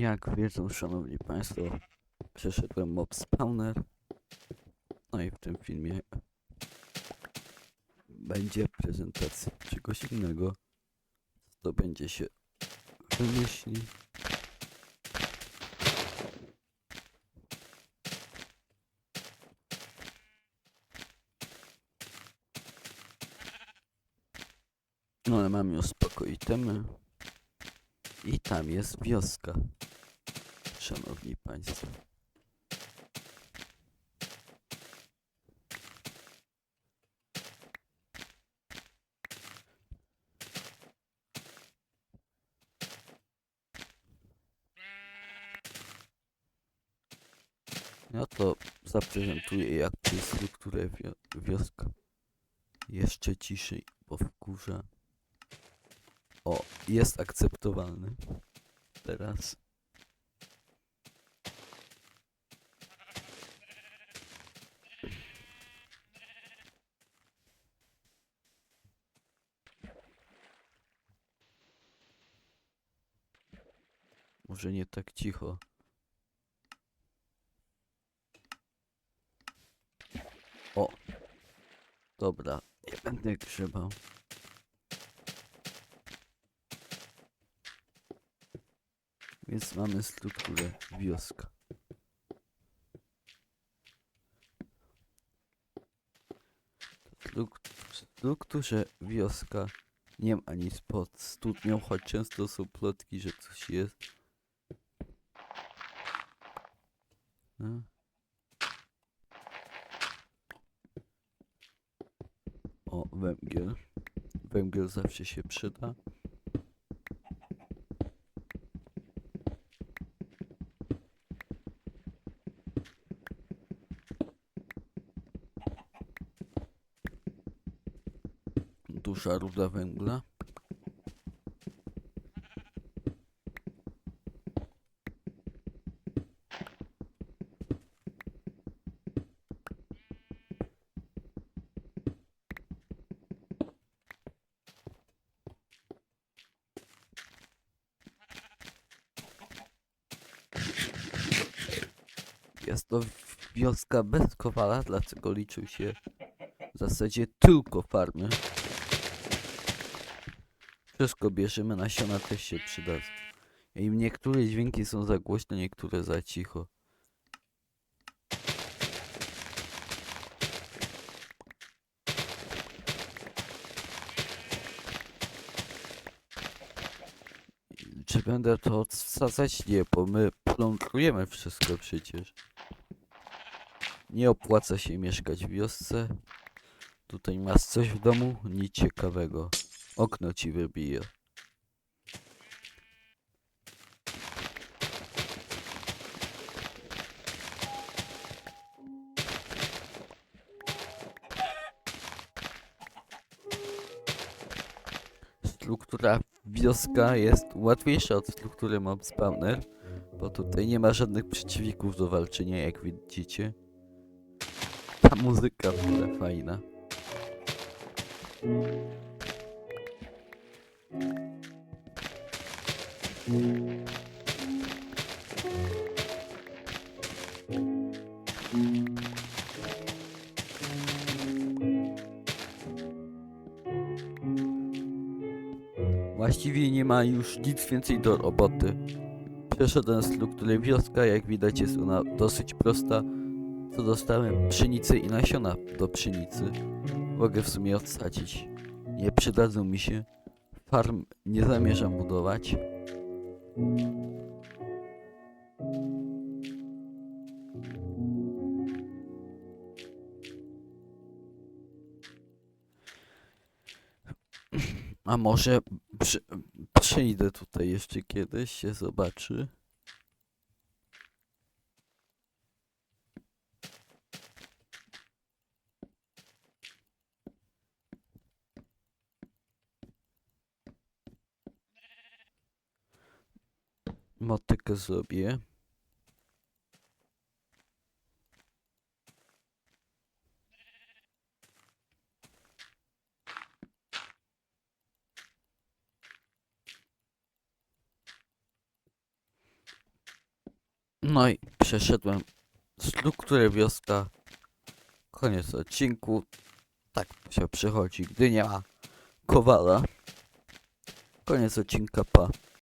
Jak wiedzą, szanowni państwo, przeszedłem mob spawner. No i w tym filmie będzie prezentacja czegoś innego. To będzie się wymyśli. No ale mam już temy. I tam jest wioska. Szanowni Państwo. Ja to zaprezentuję jak jest strukturę wio wioska. Jeszcze ciszej, bo wkurza. O, jest akceptowalny. Teraz. Może nie tak cicho. O. Dobra, nie będę grzebał. Więc mamy strukturę wioska. W strukturze wioska nie ma nic pod studnią, choć często są plotki, że coś jest. No. O, węgiel. Węgiel zawsze się przyda. Duża ruda węgla. Jest to wioska bez kowala, dlatego liczył się w zasadzie tylko farmy. Wszystko bierzemy, nasiona też się przydadzą. I niektóre dźwięki są za głośne, niektóre za cicho. Czy będę to odsadzać? Nie, bo my plądrujemy wszystko przecież. Nie opłaca się mieszkać w wiosce. Tutaj masz coś w domu? Nic ciekawego. Okno ci wybije. Struktura wioska jest łatwiejsza od struktury mob spawner, bo tutaj nie ma żadnych przeciwników do walczenia, jak widzicie. Ta muzyka w fajna. Właściwie nie ma już nic więcej do roboty. Przeszedłem strukturę wioska, jak widać jest ona dosyć prosta. Co dostałem? Pszenicy i nasiona do pszenicy. Mogę w sumie odsadzić. Nie przydadzą mi się. Farm nie zamierzam budować. A może przy, przyjdę tutaj jeszcze kiedyś, się zobaczy. Motykę zrobię. No i przeszedłem strukturę wioska. Koniec odcinku. Tak się przychodzi, gdy nie ma kowala. Koniec odcinka, pa.